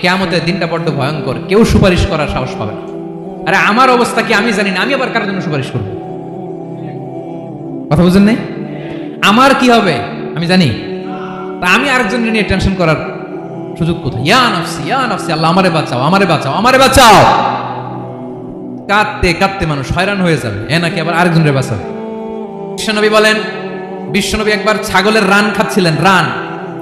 কেয়ামতের দিনটা বড্ড ভয়ঙ্কর। কেউ সুপারিশ করার সাহস পাবে না। আরে আমার অবস্থা কি আমি জানি না, আমি আবার কারোর জন্য সুপারিশ করব? কথা বুঝেন নাই? আমার কি হবে? আমি জানি। তা আমি আরেকজন নিয়ে টেনশন করার সুযোগ কোথায়? ইয়া নাফসি ইয়া নাফসি, আল্লাহ আমারে বাঁচাও আমারে বাঁচাও আমারে বাঁচাও! কাঁদতে কাঁদতে মানুষ হয়রান হয়ে যাবে। এ নাকি আবার আরেকজনের বাঁচাবে। বিশ্বনবী বলেন, বিশ্বনবী একবার ছাগলের রান খাচ্ছিলেন, রান।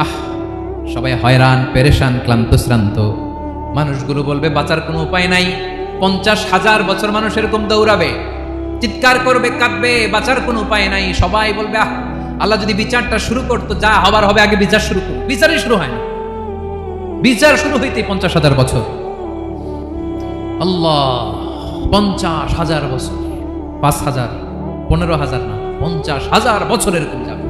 আহ, সবাই হয়রান, পেরেশান, ক্লান্ত, শ্রান্ত। মানুষগুলো বলবে, বাঁচার কোনো উপায় নাই। পঞ্চাশ হাজার বছর মানুষ এরকম দৌড়াবে। চিৎকার করবে, কাঁদবে, বাঁচার কোনো উপায় নাই। সবাই বলবে, আহ, আল্লাহ যদি বিচারটা শুরু করতো, যা হবার হবে, আগে বিচার শুরু করো। বিচারই শুরু হয় না। বিচার শুরু হইতে পঞ্চাশ হাজার বছর। আল্লাহ, পঞ্চাশ হাজার বছর। পাঁচ হাজার, পনেরো হাজার না, পঞ্চাশ হাজার বছর এরকম যাবে।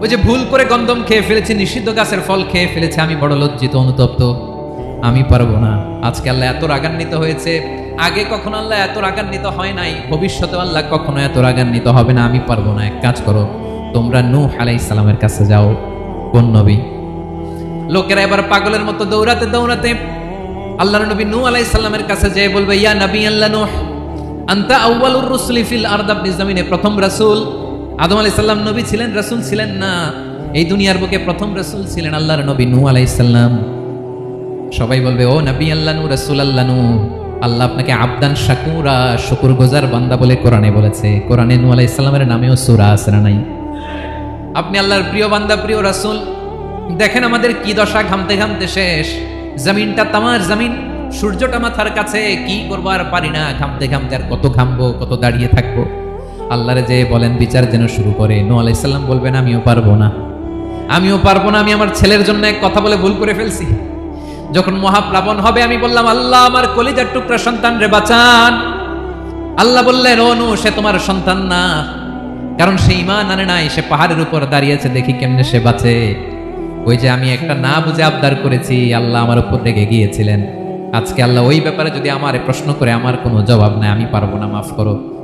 ওই যে ভুল করে গন্ধম খেয়ে ফেলেছি, নিষিদ্ধ গাছের ফল খেয়ে ফেলেছে, আমি বড় লজ্জিত, অনুতপ্ত। আমি পারব না। আজকে আল্লাহ এত রাগান্বিত হয়েছে। আগে কখনো আল্লাহ এত রাগান্বিত হয় নাই। ভবিষ্যতে আল্লাহ কখনো এত রাগান্বিত হবে না। আমি পারব না। এক কাজ করো, তোমরা নূহ আলাইহিস সালামের কাছে যাও, কোন নবী? লোকেরা এবার পাগলের মতো দৌড়াতে দৌড়াতে আল্লাহর নবী নূহ আলাইহিস সালামের কাছে যেয়ে বলবে, ইয়া নবী আল্লাহ নূহ, আন্তা আউয়ালুর রুসুলি ফিল আরদ আপনি জমিনে প্রথম রাসূল। আদম আলাইহিস সালাম নবী ছিলেন, রাসূল ছিলেন না। এই দুনিয়ার বুকে প্রথম রাসূল ছিলেন আল্লাহর নবী নূহ আলাইহিস সালাম। সবাই বলবে, ও নবী আল্লাহ নূ রাসূল আল্লাহ নূ আল্লাহ আপনাকে আবদান, শাকুরা শুকুর গোজার বান্দা বলে কোরআনে বলেছে। কোরআনে নু আলাইহিস সালামের নামেও সুরা না নাই? আপনি আল্লাহর প্রিয় বান্দা, প্রিয় রাসূল, দেখেন আমাদের কি দশা ঘামতে ঘামতে শেষ। জমিনটা তামার জমিন, সূর্যটা মাথার কাছে, কি করব আর পারি না, ঘামতে ঘামতে আর কত ঘামবো, কত দাঁড়িয়ে থাকব। আল্লাহরে যে বলেন, বিচার যেন শুরু করে। নু আলাইসাল্লাম বলবেন আমিও পারব না। আমিও পারব না, আমি আমার ছেলের জন্য এক কথা বলে ভুল করে ফেলছি। যখন মহাপ্লাবন হবে, আমি বললাম, আল্লাহ, আমার কলিজার টুকরা সন্তান রে, বাঁচান। আল্লাহ বললেন, ও নু সে তোমার সন্তান না। কারণ সে ইমান আনে নাই, সে পাহাড়ের উপর দাঁড়িয়েছে, দেখি কেমনে সে বাঁচে। ওই যে আমি একটা না বুঝে আবদার করেছি, আল্লাহ আমার উপর রেগে গিয়েছিলেন। আজকে আল্লাহ ওই ব্যাপারে যদি আমার প্রশ্ন করে, আমার কোনো জবাব নাই, আমি পারব না, মাফ করো।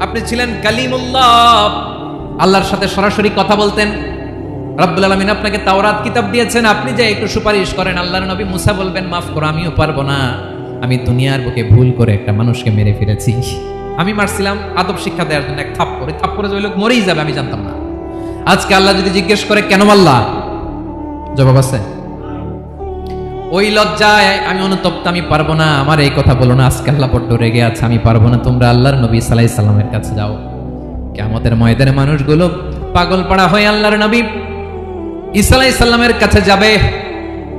আপনি ছিলেন কালিমুল্লাহ। আল্লাহর সাথে সরাসরি কথা বলতেন। রব্বুল আলমিন আপনাকে তাওরাত কিতাব দিয়েছেন। আপনি যে একটু সুপারিশ করেন, আল্লাহর নবী মুসা বলবেন, মাফ করো, আমিও পারব না। আমি দুনিয়ার বুকে ভুল করে একটা মানুষকে মেরে ফেলেছি। আমি মারছিলাম, আদব শিক্ষা দেওয়ার জন্য এক থাপ্পড়ে। থাপ্পড়ে যে ওই লোক মরেই যাবে, আমি জানতাম না। আজকে আল্লাহ যদি জিজ্ঞেস করে, কেন আল্লাহ জবাব আছে। ওই লজ্জায় আমি অনুতপ্ত, আমি পারব না। আমার এই কথা বলো না, আজকে আল্লাহ বড্ড রেগে আছে, আমি পারব না। তোমরা আল্লাহর নবী সালাই সাল্লামের কাছে যাও। কেমতের ময়দানে মানুষগুলো পাগল পাড়া হয়ে আল্লাহর নবী ঈসা আলাই সাল্লামের কাছে যাবে।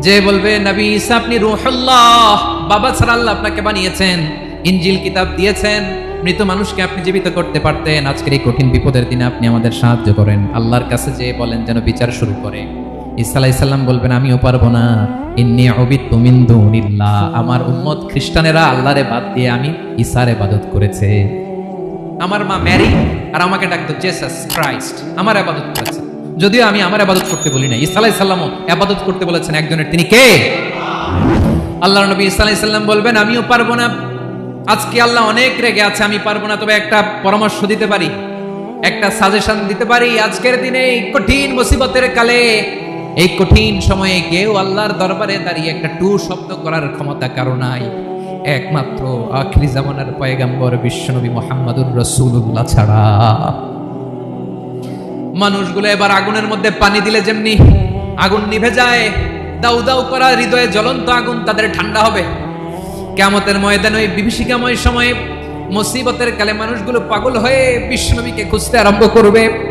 যে বলবে, নবী ঈসা, আপনি রুহুল্লাহ, বাবা ছাড়া আল্লাহ আপনাকে বানিয়েছেন ইঞ্জিল কিতাব দিয়েছেন, মৃত মানুষকে আপনি জীবিত করতে পারতেন। আজকের এই কঠিন বিপদের দিনে আপনি আমাদের সাহায্য করেন। আল্লাহর কাছে যে বলেন, যেন বিচার শুরু করে। ঈসা আলাই সাল্লাম বলবেন, আমিও পারব না। ইন্নি অবিত তুমিন্দুনিল্লাহ আমার উম্মত খ্রিস্টানেরা আল্লাহরে বাদ দিয়ে আমি ঈসার ইবাদত করেছে। আমার মা ম্যারি আর আমাকে ডাকতো জেসাস ক্রাইস্ট আমার আবাদত করেছে। যদিও আমি আমার আবাদত করতে বলি না ইসা আলাই সাল্লামও আবাদত করতে বলেছেন একজনের, তিনি কে? আল্লাহ নবী ইসা আলাই সাল্লাম বলবেন, আমিও পারব না। আজকে আল্লাহ অনেক রেগে আছে, আমি পারব না। তবে একটা পরামর্শ দিতে পারি, একটা সাজেশন দিতে পারি। আজকের দিনে কঠিন মুসিবতের কালে এই কঠিন সময়ে কেউ আল্লাহর দরবারে দাঁড়িয়ে একটা টু শব্দ করার ক্ষমতা কারও নাই। একমাত্র আখরি জামানার পয়গাম্বর বিশ্বনবী মোহাম্মদুর রসুল্লাহ ছাড়া। মানুষগুলো এবার আগুনের মধ্যে পানি দিলে যেমনি আগুন নিভে যায়, দাউ দাউ করা হৃদয়ে জ্বলন্ত আগুন তাদের ঠান্ডা হবে। কেমতের ময়দান ওই বিভীষিকাময় সময়ে মুসিবতের কালে মানুষগুলো পাগল হয়ে বিশ্বনবীকে খুঁজতে আরম্ভ করবে।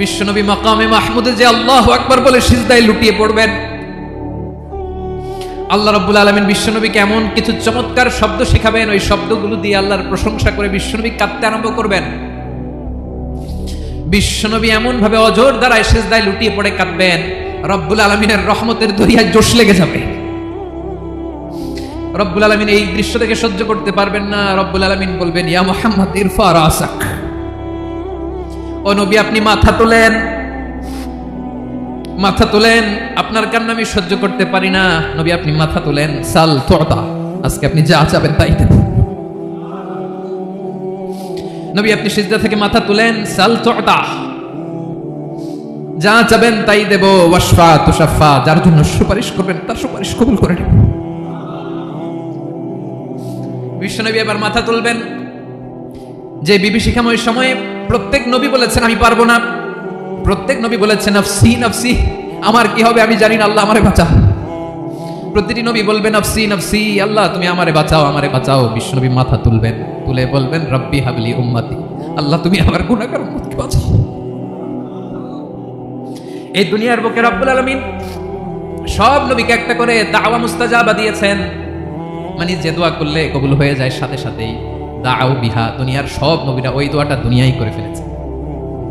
বিশ্বনবী মাকামে মাহমুদে যে আল্লাহ আকবার বলে সিজদায় লুটিয়ে পড়বেন। আল্লাহ রব্বুল আলমিন বিশ্বনবীকে এমন কিছু চমৎকার শব্দ শেখাবেন, ওই শব্দগুলো দিয়ে আল্লাহর প্রশংসা করে বিশ্বনবী কাঁদতে আরম্ভ করবেন। বিশ্বনবী এমন ভাবে অজোর দ্বারায় সেজদায় লুটিয়ে পড়ে কাঁদবেন, রব্বুল আলমিনের রহমতের দরিয়ায় জোশ লেগে যাবে। রব্বুল আলমিন এই দৃশ্য থেকে সহ্য করতে পারবেন না, রব্বুল আলমিন বলবেন, ইয়া মোহাম্মদ, ইরফা রাসাক ও নবী, আপনি মাথা তোলেন। মাথা তোলেন, আপনার কান্না আমি সহ্য করতে পারি না। নবী, আপনি মাথা তোলেন। সাল, তোতা, আজকে আপনি যা চাবেন তাই দেব নবী, আপনি সিজদা থেকে মাথা তুলেন। সাল, তোতা, যা চাবেন তাই দেব। ওয়াশফা তুষাফা যার জন্য সুপারিশ করবেন, তার সুপারিশ কবুল করে নেব বিশ্বনবী এবার মাথা তুলবেন। যে বিভীষিকাময় সময়ে প্রত্যেক নবী বলেছেন, আমি পারব না। প্রত্যেক নবী বলেছেন নফসি নফসি, আমার কি হবে আমি জানি না, আল্লাহ আমারে বাঁচা প্রতিটি নবী বলবেন নফসি নফসি, আল্লাহ, তুমি আমারে বাঁচাও আমারে বাঁচাও। বিশ্বনবী মাথা তুলবেন, তুলে বলবেন, রব্বি হাবলি উম্মতি, আল্লাহ, তুমি আমার গুণাকার উম্মতকে বাঁচাও? এই দুনিয়ার বুকে রব্বুল আলমিন সব নবীকে একটা করে দাওয়া মুস্তাজাবা দিয়েছেন। মানে যে দোয়া করলে কবুল হয়ে যায় সাথে সাথেই। দাও বিহা, দুনিয়ার সব নবীরা ওই দোয়াটা দুনিয়াই করে ফেলেছে।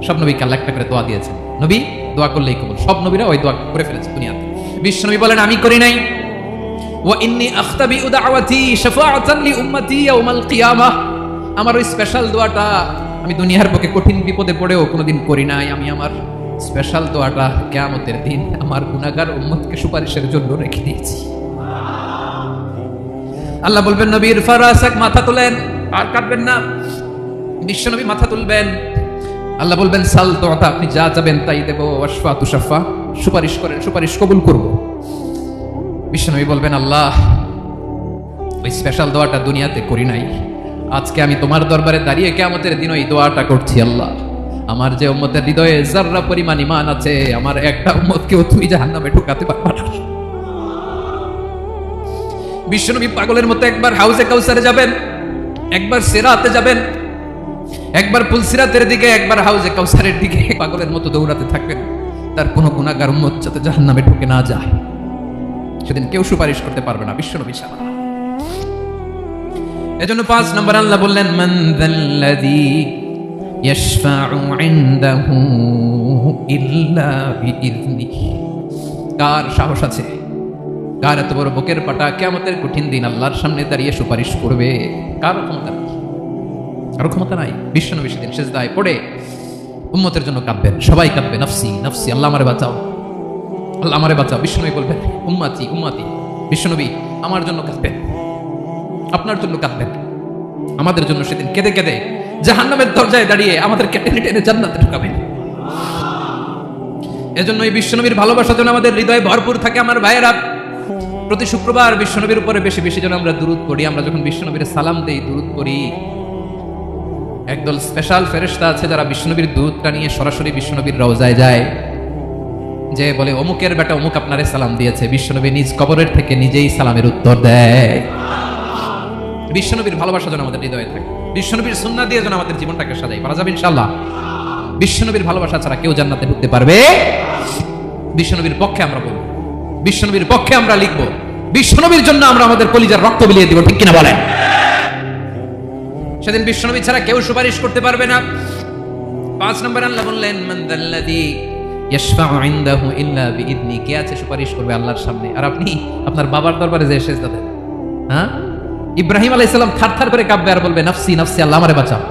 সব নবীকে আল্লাহ একটা করে দোয়া দিয়েছেন। নবী, দোয়া করলেই কবুল। সব নবীরা ওই দোয়া করে ফেলেছে দুনিয়াতে। বিশ্ব নবী বলেন, আমি করি নাই। ওয়া আখতাবি উদাওয়াতি শাফাআতান লি উম্মতি ইয়াউমাল আমার ওই স্পেশাল দোয়াটা আমি দুনিয়ার বুকে কঠিন বিপদে পড়েও কোনোদিন করি নাই। আমি আমার স্পেশাল দোয়াটা কিয়ামতের দিন আমার গুনাহগার উম্মতকে সুপারিশের জন্য রেখে দিয়েছি। আল্লাহ বলবেন, নবীর ফারাসাক মাথা তোলেন। আর কাটবেন না। বিশ্বনবী মাথা তুলবেন। আল্লাহ বলবেন, সাল তোতা আপনি যা যাবেন তাই দেব। ওয়াসফা তুষাফা সুপারিশ করেন, সুপারিশ কবুল করব। বিশ্বনবী বলবেন, আল্লাহ, ওই স্পেশাল দোয়াটা দুনিয়াতে করি নাই। আজকে আমি তোমার দরবারে দাঁড়িয়ে কেমতের দিন ওই দোয়াটা করছি, আল্লাহ। আমার যে উম্মতের হৃদয়ে জাররা পরিমাণ ইমান আছে, আমার একটা উম্মতকেও তুই জাহান্নামে ঢুকাতে পারবা না। বিশ্বনবী পাগলের মতো একবার হাউসে কাউসারে যাবেন। একবার সেরাতে যাবেন, একবার পুলসিরাতের দিকে, একবার হাউজে কাউসারের দিকে, পাগলের মতো দৌড়াতে থাকবেন। তার কোনো গুণাগার উম্মত যাতে জাহান্নামে ঢুকে না যায়। সেদিন কেউ সুপারিশ করতে পারবে না, বিশ্বনবী ছাড়া। এজন্য পাঁচ নম্বর আল্লাহ বললেন, মান যাল্লাযী ইয়াশফাউ ইনদাহু ইল্লা বিইذনিহি কার সাহস আছে? কার এত বড় বুকের পাটা কিয়ামতের কঠিন দিন আল্লাহর সামনে দাঁড়িয়ে সুপারিশ করবে। কার ক্ষমতা নেই। কারও ক্ষমতা নাই। বিশ্বনবী সেদিন সেজদায় পড়ে উম্মতের জন্য কাঁদবেন। সবাই কাঁদবে, নফসি নফসি, আল্লাহ আমারে বাঁচাও। আল্লাহ আমারে বাঁচাও। বিশ্বনবী বলবেন, উম্মাতি উম্মাতি। বিশ্বনবী, আমার জন্য কাঁদবেন। আপনার জন্য কাঁদবেন। আমাদের জন্য সেদিন কেঁদে কেঁদে জাহান্নামের দরজায় দাঁড়িয়ে আমাদের টেনে টেনে জান্নাতে ঢুকাবেন। এজন্য এই বিশ্বনবীর ভালোবাসা যেন আমাদের হৃদয়ে ভরপুর থাকে আমার ভাইয়েরা। প্রতি শুক্রবার বিশ্বনবীর উপরে বেশি বেশি যেন আমরা দূরত করি আমরা যখন বিশ্বনবীর সালাম দেই দূরত করি একদল স্পেশাল ফেরেশতা আছে যারা বিশ্বনবীর দূতটা নিয়ে সরাসরি বিশ্বনবীর রওজায় যায়। যে বলে, অমুকের বেটা অমুক আপনারে সালাম দিয়েছে। বিশ্বনবী নিজ কবরের থেকে নিজেই সালামের উত্তর দেয়। বিশ্বনবীর ভালোবাসা যেন আমাদের হৃদয়ে থাকে। বিশ্বনবীর সুন্নাহ দিয়ে যেন আমাদের জীবনটাকে সাজাই পারা যাবে ইনশাআল্লাহ। বিশ্বনবীর ভালোবাসা ছাড়া কেউ জান্নাতে ঢুকতে পারবে? বিশ্বনবীর পক্ষে আমরা বলব। বিশ্বনবীর পক্ষে আমরা লিখব। বিশ্বনবীর জন্য আমরা আমাদের কলিজার রক্ত বিলিয়ে দিব, ঠিক কিনা বলেন? সেদিন বিশ্বনবী ছাড়া কেউ সুপারিশ করতে পারবে না। পাঁচ নম্বর আল্লাহ বললেন, মান দাল্লাযী ইয়াশফাউ ইনদাহু ইল্লা বিইذনি কে আছে সুপারিশ করবে আল্লাহর সামনে? আর আপনি আপনার বাবার দরবারে যে সেজদা দেন হ্যাঁ? ইব্রাহিম আলাইহিস সালাম থারথার করে কাঁপবে আর বলবে, নাফসি, নফসি, আল্লাহ আমারে বাঁচাও।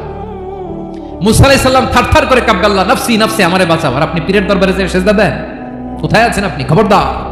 মুসা আলাইহিস সালাম থারথার করে কাঁপবে, আল্লাহ, নফসি নফসি, আমারে বাঁচাও। আর আপনি পীরের দরবারে যে সেজদা দেন, কোথায় আছেন আপনি? খবরদার।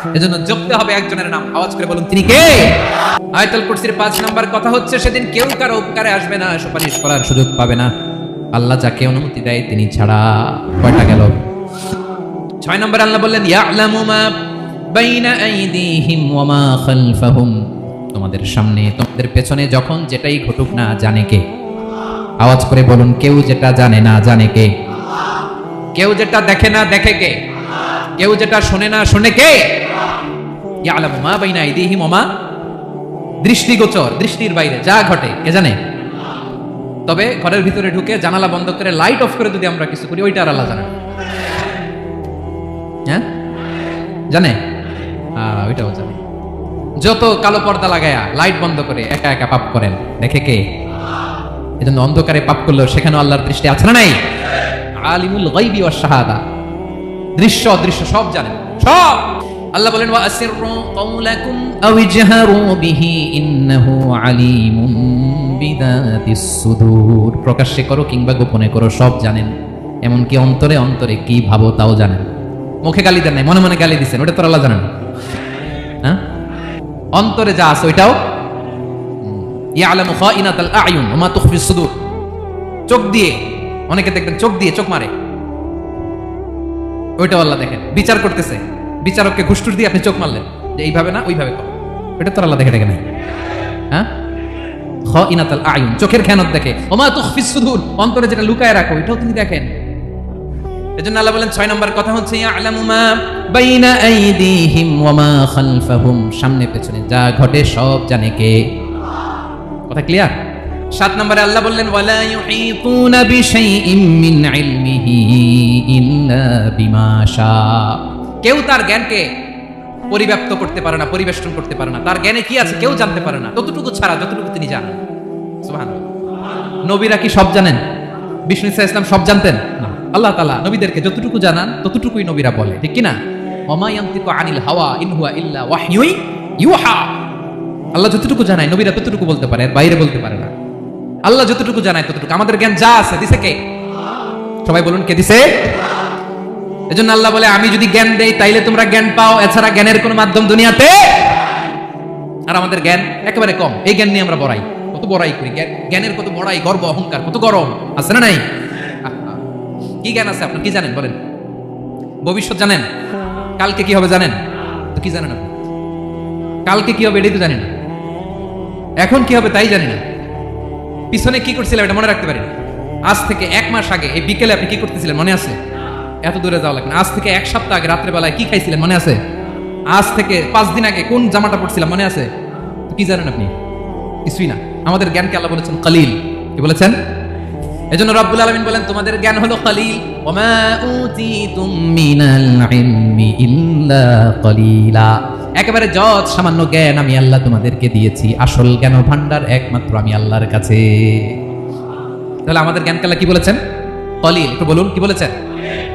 এজন্য জপতে হবে একজনের নাম। আওয়াজ করে বলুন, তিনি কে? আয়াতুল কুরসির পাঁচ নাম্বার কথা হচ্ছে, সেদিন কেউ কারও উপকারে আসবে না, সুপারিশ করার সুযোগ পাবে না। আল্লাহ যাকে অনুমতি দেয়, তিনি ছাড়া কয়টা গেল। ছয় নম্বর আল্লাহ বললেন, ইয়ালামু মা বাইনা আইদিহিম ওয়া মা খালফাহুম। তোমাদের সামনে, তোমাদের পেছনে যখন যেটাই ঘটুক না জানে কে। আওয়াজ করে বলুন, কেউ যেটা জানে না জানে কে? কেউ যেটা দেখে না দেখে কে? কেউ যেটা শোনে না শোনে কে? ইয়ালামু মা বাইনা আইদিহিম ওয়া মা দৃষ্টিগোচর, দৃষ্টির বাইরে, যা ঘটে, কে জানে? তবে ঘরের ভিতরে ঢুকে জানালা বন্ধ করে লাইট অফ করে যদি আমরা কিছু করি, ওইটা আর আল্লাহ জানে হ্যাঁ? জানে? ওইটাও জানে। যত কালো পর্দা লাগায়া লাইট বন্ধ করে একা একা পাপ করেন, দেখে কে? এজন্য অন্ধকারে পাপ করলেও সেখানে আল্লাহর দৃষ্টি আছে না নাই? আলিমুল গাইবি ওয়াস শাহাদা। দৃশ্য, অদৃশ্য, সব জানেন। সব! আল্লাহ বলেন, ওয়া আসিররু কাওলাকুম আও ইজহারু বিহি ইন্নাহু আলিমুম বিদাতিস সুদূর। প্রকাশ্যে করো কিংবা গোপনে করো, সব জানেন। এমনকি অন্তরে অন্তরে কি ভাবো তাও জানেন। মুখে গালি দেন নাই, মনে মনে গালি দিছেন, ওটা তো আল্লাহ জানেন হ্যাঁ? অন্তরে যা আছে ওইটাও? ইয়ালামু খাইনাতাল আয়ুন ওয়া মা তুখফিস সুদূর। চোখ দিয়ে, অনেকে দেখবেন চোখ দিয়ে চোখ মারে। ওইটাও আল্লাহ দেখেন, বিচার করতেছে। বিচারককে ঘুষটুস দিয়ে আপনি চোখ মারলেন। যে এইভাবে না, ওইভাবে করো। এটা তো আল্লাহ দেখে দেখে নাই হ্যাঁ? খ ইনাতাল আয়ুন চোখের খেয়ানত দেখে। ওমা তুখফিস সুদূর, অন্তরে যেটা লুকায় রাখো, এটাও তিনি দেখেন। এজন্য আল্লাহ বলেন, ছয় নম্বর কথা হচ্ছে, ইয়ালামু মা বাইনা আইদিহিম ওয়া মা খালফাহুম। সামনে পেছনে যা ঘটে সব জানে কে। কথা ক্লিয়ার? সাত নম্বরে আল্লাহ বললেন, ওয়ালা ইউহিতুনা বিশাইইম মিন ইলমিহি ইল্লা বিমা শা কেউ তার জ্ঞানকে পরিব্যাপ্ত করতে পারে না, পরিবেষ্টন করতে পারে না। তার জ্ঞানে কি আছে কেউ জানতে পারে না। ততটুকু ছাড়া, যতটুকু তিনি জানেন। নবীরা কি সব জানেন? বিষ্ণু ইসা ইসলাম সব জানতেন? না। আল্লাহ তালা নবীদেরকে যতটুকু জানান, ততটুকুই নবীরা বলে। ঠিক কিনা? অমায়ান্তিক আনিল হাওয়া ইনহুয়া ইল্লা ওয়াহয়ুই ইউহা। আল্লাহ যতটুকু জানায়, নবীরা ততটুকু বলতে পারে, এর বাইরে বলতে পারে না। আল্লাহ যতটুকু জানায়, ততটুকু। আমাদের জ্ঞান যা আছে, দিছে কে? সবাই বলুন কে দিছে? এজন্য আল্লাহ বলে, আমি যদি জ্ঞান দেই, তাইলে তোমরা জ্ঞান পাও। এছাড়া জ্ঞানের কোনো মাধ্যম দুনিয়াতে আর আমাদের জ্ঞান একেবারে কম। এই জ্ঞান নিয়ে আমরা বড়াই। কত বড়াই করি। জ্ঞানের কত বড়াই, গর্ব, অহংকার, কত গরম। আছে না নাই? কি জ্ঞান আছে আপনার? কি জানেন? বলেন। ভবিষ্যৎ জানেন? কালকে কি হবে জানেন? তো কি জানেন আপনি? কালকে কি হবে এটাই তো জানি না। এখন কি হবে তাই জানি না। পিছনে কি করছিলাম এটা মনে রাখতে পারি? আজ থেকে এক মাস আগে, এই বিকেলে আপনি কি করতেছিলেন? মনে আছে? এত দূরে যাওয়া লাগবে না। আজ থেকে এক সপ্তাহ আগে রাত্রেবেলায় কি খাইছিলেন মনে আছে? আজ থেকে পাঁচ দিন আগে কোন জামাটা পড়ছিলাম মনে আছে? কি জানেন আপনি? কিছুই না। আমাদের জ্ঞানকে আল্লাহ বলেছেন কালিল কি বলেছেন? এজন্য রব্বুল আলামিন বলেন, তোমাদের জ্ঞান হলো কালিল ওমা ইল্লা কালিলা একেবারে যত সামান্য জ্ঞান আমি আল্লাহ তোমাদেরকে দিয়েছি, আসল জ্ঞান ভান্ডার একমাত্র আমি আল্লাহর কাছে। তাহলে আমাদের জ্ঞান কাল্লা কি বলেছেন? কলিল একটু বলুন, কি বলেছেন?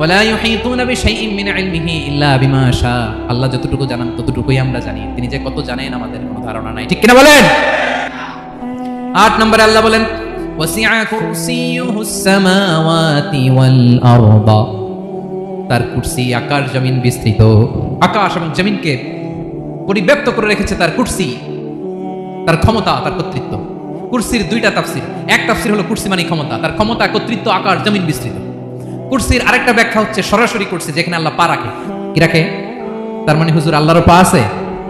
ওয়ালা ইউহিতুনা বিশাইইন মিন ইলমিহি ইল্লা বিমা শা আল্লাহ যতটুকু জানান ততটুকুই আমরা জানি। তিনি যে কত জানেন আমাদের কোনো ধারণা নাই। ঠিক কিনা বলেন? নম্বরে আল্লাহ বলেন, ওয়াসিআ কুরসিয়ুহুস সামাওয়াতি ওয়াল আরদা। তার কুরসি আকাশ জমিন বিস্তৃত। আকাশ এবং জমিনকে পরিব্যাপ্ত করে রেখেছে তার কুরসি। তার ক্ষমতা, তার কর্তৃত্ব। কুরসির দুইটা তাফসির। এক তাফসির হলো কুরসি মানে ক্ষমতা। তার ক্ষমতা, কর্তৃত্ব, আকার, জমিন বিস্তৃত। কুরসির আরেকটা ব্যাখ্যা হচ্ছে সরাসরি কুরসি যেখানে আল্লাহ পা রাখে। কি রাখে? তার মানে হুজুর, আল্লাহরও পা আছে?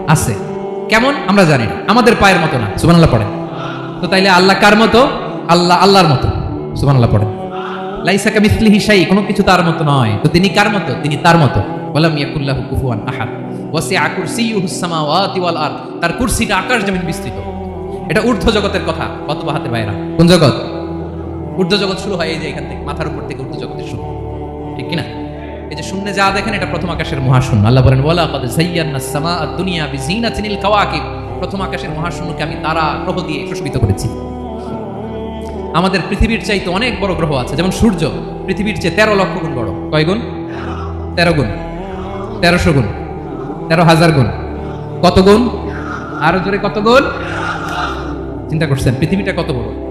আছে। কেমন? আমরা জানি না। আমাদের পায়ের মতো না। সুবহানাল্লাহ পড়েন। তো তাইলে আল্লাহ কার মতো? আল্লাহ আল্লাহর মতো। সুবহানাল্লাহ পড়েন। লাইসা কামিসলিহি শাই কোনো কিছু তার মতো নয়। তো তিনি কার মতো? তিনি তার মতো। ওয়ালাম ইয়াকুল্লাহু কুফুয়ান আহাদ। ওয়াসিআ কুরসিয়ুহুস সামাওয়াতি ওয়াল আরদ। তার কুরসিটা আকাশ জমিন বিস্তৃত। এটা ঊর্ধ্ব জগতের কথা। কত হাতে বাইরা। কোন জগৎ? ঊর্ধ্ব জগৎ শুরু হয় এই যে এখান থেকে, মাথার উপর থেকে ঊর্ধ্ব জগতের শুরু। ঠিক কিনা? এই যে শূন্যে যা দেখেন, এটা প্রথম আকাশের মহাশূন্য। আল্লাহ বলেন ওয়ালা কদ যায়্যানা সামা দুনিয়া বিজিনাতিনিল কাওয়াকিব প্রথম আকাশের মহাশূন্যকে আমি তারা গ্রহ দিয়ে সুশোভিত করেছি। আমাদের পৃথিবীর চাইতে অনেক বড় গ্রহ আছে, যেমন সূর্য। পৃথিবীর চেয়ে তেরো লক্ষ গুণ বড়। কয় গুণ? তেরো গুণ। তেরোশো গুণ। তেরো হাজার গুণ। কত গুণ? আরও জোরে কত গুণ? চিন্তা করছেন, পৃথিবীটা কত বড়?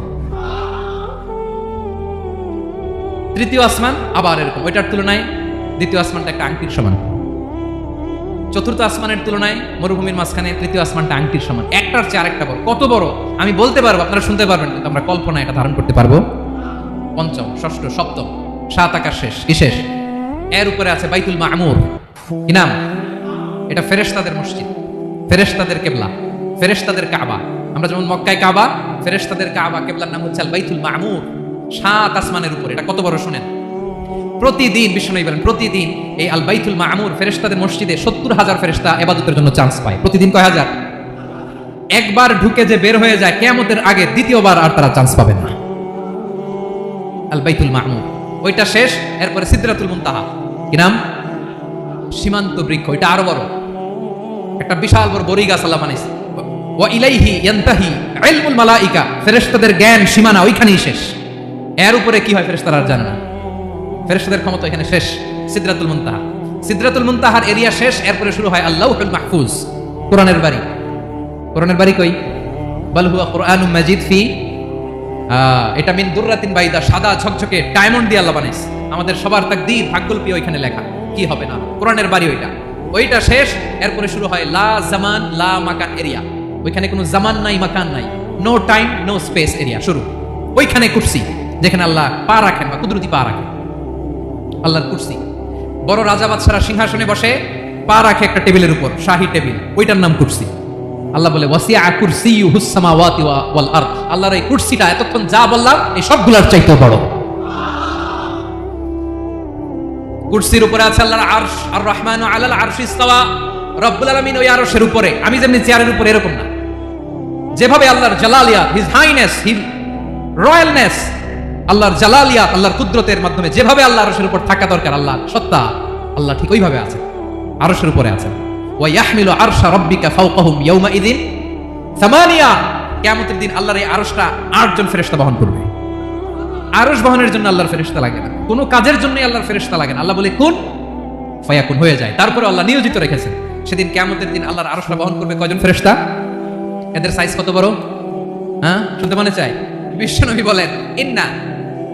তৃতীয় আসমান আবার এরকম। ওইটার তুলনায় দ্বিতীয় আসমানটা একটা আংটির সমান। চতুর্থ আসমানের তুলনায় মরুভূমির মাঝখানে তৃতীয় আসমানটা আংটির সমান। একটার চেয়ে আরেকটা বড়। কত বড়? আমি বলতে পারব, আপনারা শুনতে পারবেন, কিন্তু আমরা কল্পনা এটা ধারণ করতে পারব। পঞ্চম, ষষ্ঠ, সপ্তম, সাত আকাশ শেষ। কি শেষ? এর উপরে আছে বাইতুল মামুর। কি নাম? এটা ফেরেশতাদের মসজিদ। ফেরেশতাদের কেবলা। ফেরেশতাদের কাবা। আমরা যেমন মক্কায় কাবা, ফেরেশতাদের কাবা কেবলার নাম হচ্ছে বাইতুল মামুর। সাত আসমানের উপরে। এটা কত বড় শোনেন? প্রতিদিন বিষ্ণু বলেন, প্রতিদিন এই আল বাইতুল মামুর ফেরেশতাদের মসজিদে সত্তর হাজার ফেরেশতা এবাদতের জন্য চান্স পায়। প্রতিদিন কয় হাজার? একবার ঢুকে যে বের হয়ে যায়, কেয়ামতের আগে দ্বিতীয়বার আর তারা চান্স পাবে না। আল বাইতুল মাহমুদ ওইটা শেষ, এরপরে সিদ্রাতুল মুনতাহা। কি নাম? সীমান্ত বৃক্ষ। ওইটা আরও বড়। একটা বিশাল বড় বড়ি গাছ আল্লাহ বানাইছে। ওয়া ইলাইহি ইয়ান্তাহি ইলমুল মালাইকা। ফেরেশতাদের জ্ঞান সীমানা ওইখানেই শেষ। এর উপরে কি হয় ফেরেশতারা আর জানে না। ফেরেশতাদের ক্ষমতা এখানে শেষ, সিদ্রাতুল মুনতাহা। সিদ্রাতুল মুনতাহার এরিয়া শেষ, এরপরে শুরু হয় আল্লাহুল মাহফুজ, কোরআনের বাড়ি। কোরআনের বাড়ি কই? বল কোরআনুম মাজিদ ফি এটা মিন দুর্রাতিন বাইদা, সাদা ঝকঝকে ডায়মন্ড দিয়ে আল্লাহ আমাদের সবার তাকদীর, ভাগ্যলিপি ওইখানে লেখা। কি হবে না? কোরআনের বাড়ি ওইটা। ওইটা শেষ, এরপরে শুরু হয় লা জামান, লা মাকান এরিয়া। ওইখানে কোনো জামান নাই, মাকান নাই। No time no space area, শুরু। ওইখানে কুরসি। যেখানে আল্লাহ পা রাখেন বা কুদরতি পা রাখেন। আল্লাহর কুর্সি। বড় রাজা বাদশারা সিংহাসনে বসে পা রাখে একটা টেবিলের উপর, শাহী টেবিল। ওইটার নাম কুরসি। আল্লাহ বলে আল্লাহর এই কুরসিটা এতক্ষণ যা বললাম, এই সবগুলোর চাইতে বড়। কুরসির উপরে আছে আল্লাহর আরশ। আর রহমান আলাল আরশ ইস্তাওয়া। রব্বুল আলামিন ওই আরশের উপরে। আমি যেমনি চেয়ারের উপরে এরকম না। যেভাবে আল্লাহর জালালিয়াত হিজ হাইনেস হিজ রয়্যালনেস আল্লাহর জালালিয়াত, আল্লাহর কুদরতের মাধ্যমে যেভাবে আল্লাহ আরশের উপর থাকা দরকার, আল্লাহ সত্তা, আল্লাহ ঠিক ওইভাবে আছে, আরশের উপরে ওয়া আরশা রাব্বিকা ফাওকাহুম ইয়াউমা ইদিন সামানিয়া, কিয়ামতের দিন আল্লাহর এই আরশটা আটজন ফেরেশতা বহন করবে। বহনের জন্য আল্লাহর ফেরেশতা লাগে না। কোনো কাজের জন্যই আল্লাহর ফেরেশতা লাগে না। আল্লাহ বলে, কোন? ফায়াকুন, হয়ে যায়। তারপরে আল্লাহ নিয়োজিত রেখেছেন। সেদিন কিয়ামতের দিন আল্লাহর আরশটা বহন করবে কয়জন ফেরেশতা? এদের সাইজ কত বড়? হ্যাঁ শুনতে মনে চাই বিশ্বনবী বলেন, ইন্না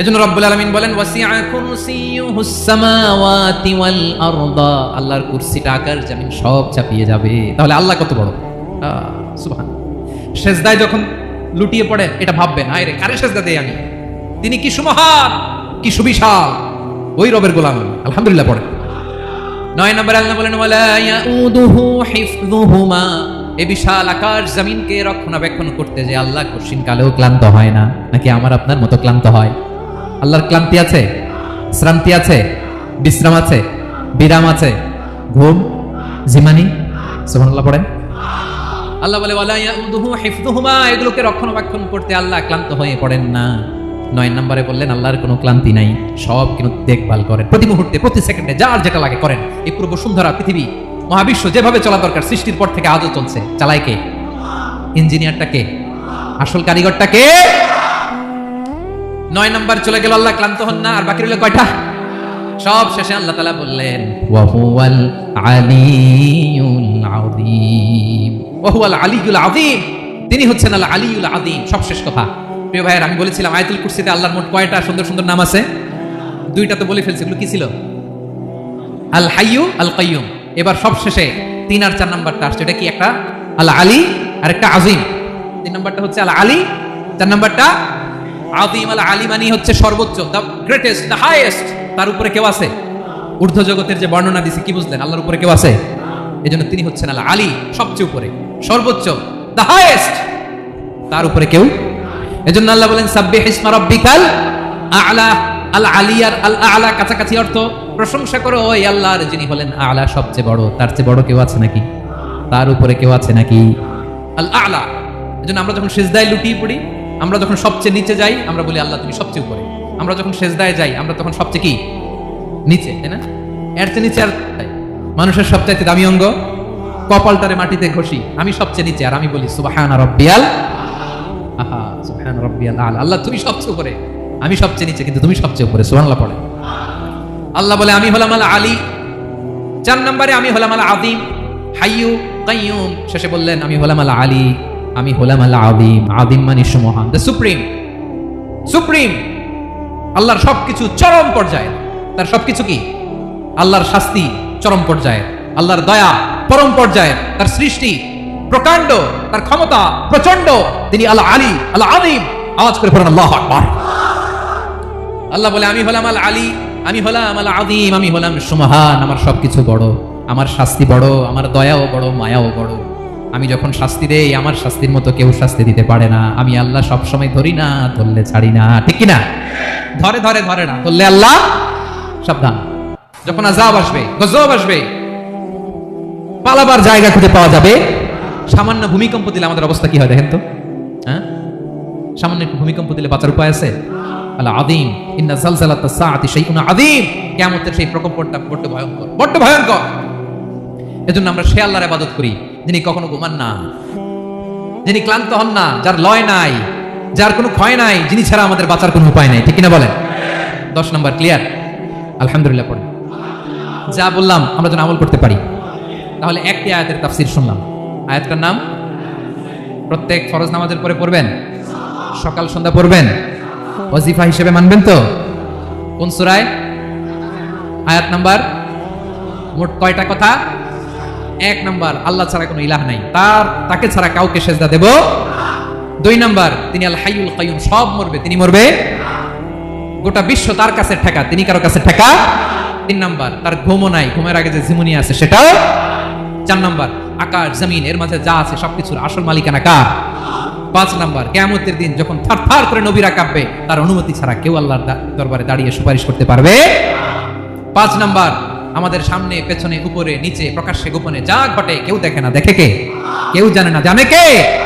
এজন্য রব্বুল আলামিন বলেন, ওয়াসিআ কুরসিয়ুহুস সামাওয়াতি ওয়াল আরদা। আল্লাহর কুরসিটা আকাশ জমিন সব চাপিয়ে যাবে। তাহলে আল্লাহ কত বড়? সুবহান সেজদায় যখন লুটিয়ে পড়েন এটা ভাববেন, আয় রে, কারে সেজদা দেই আমি? তিনি কি সুমহান, কি সুবিশাল, ওই রবের গোলাম আলহামদুলিল্লাহ পড়েন। নয় নম্বর আল্লাহ বলেন, ওয়ালা ইয়াউদুহু হিফযুহুমা। এই বিশাল আকাশ জমিনকে রক্ষণাবেক্ষণ করতে যে আল্লাহ কঠিন কালেও ক্লান্ত হয় না, নাকি আমার আপনার মতো ক্লান্ত হয়? আল্লাহর ক্লান্তি আছে, শ্রান্তি আছে, বিশ্রাম আছে, বিরাম আছে। ঘুম, জিমানি, সুবহানাল্লাহ পড়েন। আল্লাহ বলে, ওয়ালা এগুলোকে রক্ষণাবেক্ষণ করতে আল্লাহ ক্লান্ত হয়ে পড়েন না। নয় নম্বরে বললেন, আল্লাহর কোনো ক্লান্তি নাই, সব কিন্তু দেখভাল করেন। প্রতি মুহূর্তে, প্রতি সেকেন্ডে যার যেটা লাগে করেন। এই পুরো বসুন্ধরা পৃথিবী, মহাবিশ্ব যেভাবে চলা দরকার, সৃষ্টির পর থেকে আজও চলছে। চালায় কে? ইঞ্জিনিয়ারটা কে? আসল কারিগরটা কে? নয় নম্বর চলে গেল আল্লাহ ক্লান্ত হন না আর বাকি রইল কয়টা? সব শেষে আল্লাহ তালা বললেন ওয়াহুয়াল আলিউল আযীম। ওয়াহুয়াল আলিউল আযীম। তিনি হচ্ছেন আল আলিউল আযীম সব শেষ কথা। প্রিয় ভাইয়ের আমি বলেছিলাম আয়াতুল কুরসিতে আল্লাহর মোট কয়টা সুন্দর সুন্দর নাম আছে? দুইটা তো বলে ফেলছি এগুলো কি ছিল? আল হাইয়ু আল কাইয়ুম। এবার সব শেষে তিন আর চার নাম্বারটা আসছে এটা কি একটা? আল আলী আর একটা আজিম। তিন নাম্বারটা হচ্ছে আল আলী চার নাম্বারটা আদিম আল আলী মানে হচ্ছে সর্বোচ্চ দ্য গ্রেটেস্ট দ্য হাইয়েস্ট তার উপরে কেউ আছে? ঊর্ধ্ব জগতের যে বর্ণনা দিছে, কি বুঝলেন? আল্লাহর উপরে কেউ আছে? এই জন্য তিনি হচ্ছেন আল আলী, সবচেয়ে উপরে। সর্বোচ্চ দ্য হাইয়েস্ট তার উপরে কেউ? এজন্য আল্লাহ বলেন, সাব্বিহ ইসমা রাব্বিকাল আ'লা। আল আলিয়ার আল আ'লা কাছাকাছি অর্থ, প্রশংসা করো, ওই আল্লাহর যিনি হলেন আ'লা সবচেয়ে বড়। তার চেয়ে বড় কেউ আছে নাকি? তার উপরে কেউ আছে নাকি? আল আ'লা। এজন্য আমরা যখন সিজদায় লুটিয়ে পড়ি আমরা যখন সবচেয়ে নিচে যাই, আমরা বলি, আল্লাহ, তুমি সবচেয়ে উপরে। আমরা যখন সেজদায় যাই, আমরা তখন সবচেয়ে কি? নিচে, তাই না? এর চেয়ে নিচে আর মানুষের সবচাইতে দামি অঙ্গ? কপালটারে মাটিতে ঘষি। আমি সবচেয়ে নিচে, আর আমি বলি, সুবহানা রাব্বিয়াল আহা, সুবহান রাব্বিয়াল আলা। আল্লাহ, তুমি সবচেয়ে উপরে। আমি সবচেয়ে নিচে, কিন্তু তুমি সবচেয়ে উপরে। সুবহানাল্লাহ পড়ে। আল্লাহ বলে, আমি হলাম আল আলী চার নম্বরে, আমি হলাম আল আদিম হাইয়ু, কাইয়ুম। শেষে বললেন, আমি হলাম আল আলী আমি হলাম আল আদিম আদিম মানে সুমহান। দ্য সুপ্রিম সুপ্রিম আল্লাহর সবকিছু চরম পর্যায়ে। তার সবকিছু কি? আল্লাহর শাস্তি চরম পর্যায়ে। আল্লাহর দয়া পরম পর্যায়ে। তার সৃষ্টি প্রকাণ্ড। তার ক্ষমতা প্রচণ্ড তিনি আল্লাহ আলী আল্লাহ আদিম আওয়াজ করে পড়েন, আল্লাহ আকবার। আল্লাহ বলে, আমি হলাম আল আলী, আমি হলাম আল আদিম আমি হলাম সুমহান। আমার সবকিছু বড়। আমার শাস্তি বড়, আমার দয়াও বড়, মায়াও বড়। আমি যখন শাস্তি দেই, আমার শাস্তির মতো কেউ শাস্তি দিতে পারে না। আমি আল্লাহ সব সময় ধরি না, ধরলে ছাড়ি না। ঠিক না ধরে ধরে ধরে না, ধরলে আল্লাহ সাবধান। যখন আজাব আসবে, গজব আসবে, পালাবার জায়গা খুঁজে পাওয়া যাবে। সামান্য ভূমিকম্প দিলে আমাদের অবস্থা কি হয় দেখেন তো? হ্যাঁ? সামান্য একটু ভূমিকম্প দিলে বাঁচার উপায় আছে? আল্লাহ আদিম ইন্না জালজালাত সাআতি শাইউন আদিম কিয়ামতের সেই প্রকম্পনটা বড্ড ভয়ঙ্কর বড্ড ভয়ঙ্কর। এজন্য আমরা সে আল্লাহর ইবাদত করি। যিনি কখনো ঘুমান না, যিনি ক্লান্ত হন না, যার লয় নাই, যার কোনো ক্ষয় নাই, যিনি ছাড়া আমাদের বাঁচার কোনো উপায় নাই। ঠিক কিনা বলেন? দশ নম্বর ক্লিয়ার আলহামদুলিল্লাহ পড়ে। যা বললাম, আমরা যেন আমল করতে পারি। তাহলে একটি আয়াতের তাফসির শুনলাম। আয়াতটার নাম? প্রত্যেক ফরজ নামাজের পরে পড়বেন? সকাল, সন্ধ্যা পড়বেন? অজিফা হিসেবে মানবেন তো? কোন সুরায়? আয়াত নাম্বার? মোট কয়টা কথা? এক নাম্বার, আল্লাহ ছাড়া কোনো ইলাহ নাই। তার, তাকে ছাড়া কাউকে সেজদা দেব দুই নাম্বার, তিনি আল হাইউল কাইয়ুম, সব মরবে। তিনি মরবে? গোটা বিশ্ব তার কাছে ঠেকা, তিনি কারও কাছে ঠেকা? তিন নাম্বার, তার ঘুমও নাই। ঘুমের আগে যে ঝিমুনি আছে, সেটাও? চার নাম্বার, আকাশ, জমিন, এর মাঝে যা আছে সবকিছুর আসল মালিকানা কার? পাঁচ নাম্বার, কেয়ামতের দিন যখন থার থার করে নবীরা কাঁপবে, তার অনুমতি ছাড়া কেউ আল্লাহর দরবারে দাঁড়িয়ে সুপারিশ করতে পারবে? পাঁচ নাম্বার আমাদের সামনে, পেছনে, উপরে, নিচে, প্রকাশ্যে, গোপনে, যা ঘটে, কেউ দেখে না। দেখে কে? কেউ জানে না। জানে কে?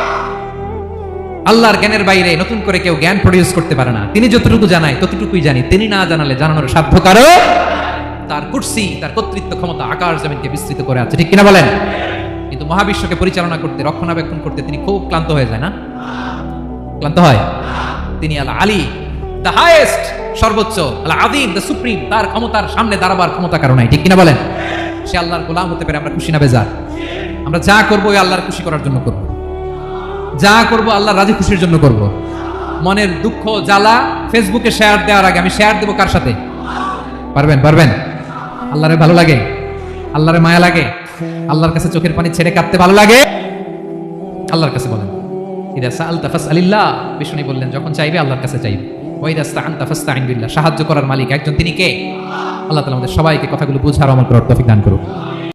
আল্লাহর জ্ঞানের বাইরে নতুন করে কেউ জ্ঞান প্রডিউস করতে পারে না। তিনি যতটুকু জানায়, ততটুকুই জানি। তিনি না জানালে জানানোর সাধ্য কারও? তার কুর্সি, তার কর্তৃত্ব ক্ষমতা আকাশ জমিনকে বিস্তৃত করে আছে। ঠিক কিনা বলেন? কিন্তু মহাবিশ্বকে পরিচালনা করতে, রক্ষণাবেক্ষণ করতে তিনি খুব ক্লান্ত হয়ে যায় না? ক্লান্ত হয়? তিনি আল আলী দ্য হাইয়েস্ট সর্বোচ্চ আদিম দ্য সুপ্রিম তার ক্ষমতার সামনে দাঁড়াবার ক্ষমতা কারণ নাই, ঠিক কিনা বলেন? সে আল্লাহর গোলাম হতে পারে আমরা খুশি না বেজার? আমরা যা করব ওই আল্লাহর খুশি করার জন্য করব। যা করব আল্লাহ রাজি খুশির জন্য করব। মনের দুঃখ, জ্বালা, ফেসবুকে শেয়ার দেওয়ার আগে আমি শেয়ার দেবো কার সাথে? পারবেন পারবেন? আল্লাহরে ভালো লাগে? আল্লাহরে মায়া লাগে? আল্লাহর কাছে চোখের পানি ছেড়ে কাঁদতে ভালো লাগে? আল্লাহর কাছে বলেন, ইদা ফাসআলিল্লাহ। বিষ্ণু বললেন, যখন চাইবে আল্লাহর কাছে চাইবে। সাহায্য করার মালিক একজন, তিনি কে? আল্লাহ তালা আমাদের সবাইকে কথাগুলো বুঝার অমল করার তফিক দান করুন